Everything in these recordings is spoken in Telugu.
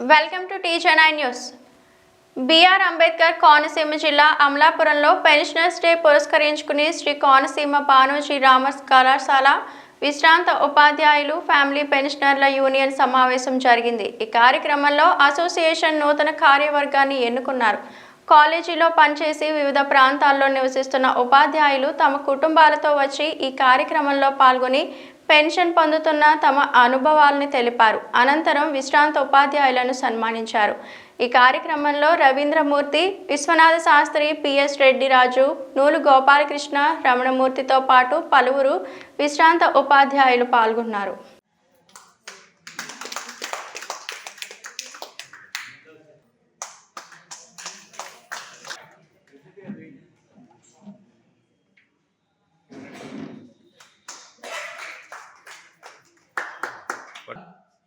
వెల్కమ్ టు టీజెన్ఐ న్యూస్ బిఆర్ అంబేద్కర్ కోనసీమ జిల్లా అమలాపురంలో పెన్షనర్స్ డే పురస్కరించుకుని శ్రీ కోనసీమ బానోజీ రామ కళాశాల విశ్రాంత ఉపాధ్యాయులు ఫ్యామిలీ పెన్షనర్ల యూనియన్ సమావేశం జరిగింది. ఈ కార్యక్రమంలో అసోసియేషన్ నూతన కార్యవర్గాన్ని ఎన్నుకున్నారు. కాలేజీలో పనిచేసి వివిధ ప్రాంతాల్లో నివసిస్తున్న ఉపాధ్యాయులు తమ కుటుంబాలతో వచ్చి ఈ కార్యక్రమంలో పాల్గొని పెన్షన్ పొందుతున్న తమ అనుభవాలను తెలిపారు. అనంతరం విశ్రాంత ఉపాధ్యాయులను సన్మానించారు. ఈ కార్యక్రమంలో రవీంద్రమూర్తి విశ్వనాథ శాస్త్రి పిఎస్ రెడ్డిరాజు నూలు గోపాలకృష్ణ రమణమూర్తితో పాటు పలువురు విశ్రాంత ఉపాధ్యాయులు పాల్గొన్నారు.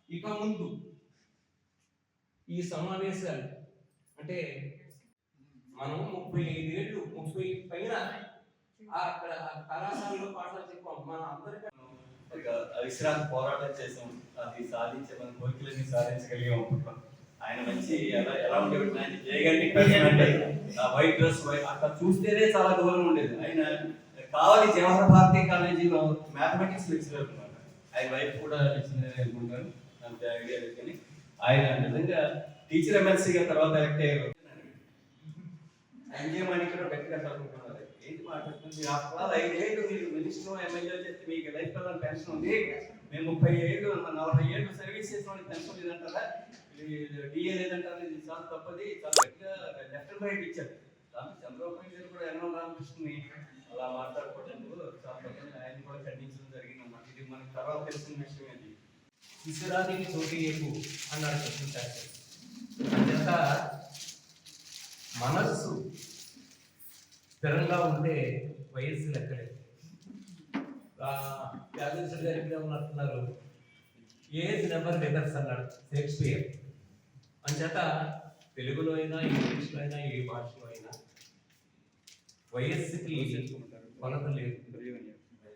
ఇక ముందు ఈ సమావేశాలు అంటే మనం ముప్పై ఐదేళ్ళు ముప్పై పైన అక్కడ కళాశాలలో పాఠాలు చెప్పాం. మన అందరికీ విశ్రాంతి పోరాటం చేసాం. అది సాధించే మన కోరికలన్నీ సాధించగలిగాం ఆయన మంచి ఎలా ఎలా ఉండేవాడు? ఆయన చేయగలిగి అంటే ఆ వైట్ డ్రెస్ అక్కడ చూస్తేనే చాలా దూరం ఉండేది. ఆయన కావాలి జవహర్ భారతి కాలేజీలో మ్యాథమెటిక్స్ లెక్చరర్ అనమాట ఆయన వైఫ్ కూడా లెక్చరర్ అనుకుంటాను అంత ఐడియా లేదు కానీ ఆయన నిజంగా టీచర్ ఎమ్మెల్సీగా తర్వాత ఎలక్ట్ అయ్యారు. ఎంజేమని కూడా గట్టిగా చదువుకున్నారు ఏంటి మాట్లాడుతుంది అప్పుడు ఐదేళ్ళు మీరు మినిస్టర్ ఎమ్మెల్యే చేస్తే మీకు లైఫ్ టైం పెన్షన్ ఉంది? మేము ముప్పై ఏళ్ళు నలభై ఏళ్ళు సర్వీస్ చేసిన పెన్షన్ లేదంటారా? డిఏ లేదంటారా? ఇది చాలా తప్పది. చాలా గట్టిగా లెఫ్ట్ రైట్ ఇచ్చారు. దాంట్లో చంద్రబాబు నాయుడు గారు కూడా ఎన్నో రామకృష్ణని అలా మాట్లాడుకోవడం చాలా తప్పని ఆయన కూడా ఖండించడం జరిగింది అన్నమాట ఇది మనకు తర్వాత తెలిసిన విషయం చోటు ఏకు అన్నాడు కృష్ణశాస్త్రి అంచేత మనస్సు స్థిరంగా ఉంటే వయస్సు లెక్కలేదు గారు ఇక్కడ ఉన్నట్టున్నారు. ఏజ్ నెవర్ లెదర్స్ అన్నాడు షేక్స్పియర్. అంచేత తెలుగులో అయినా ఇంగ్లీష్లో అయినా ఏ భాషలో అయినా వయస్సుకి కొలత లేదు.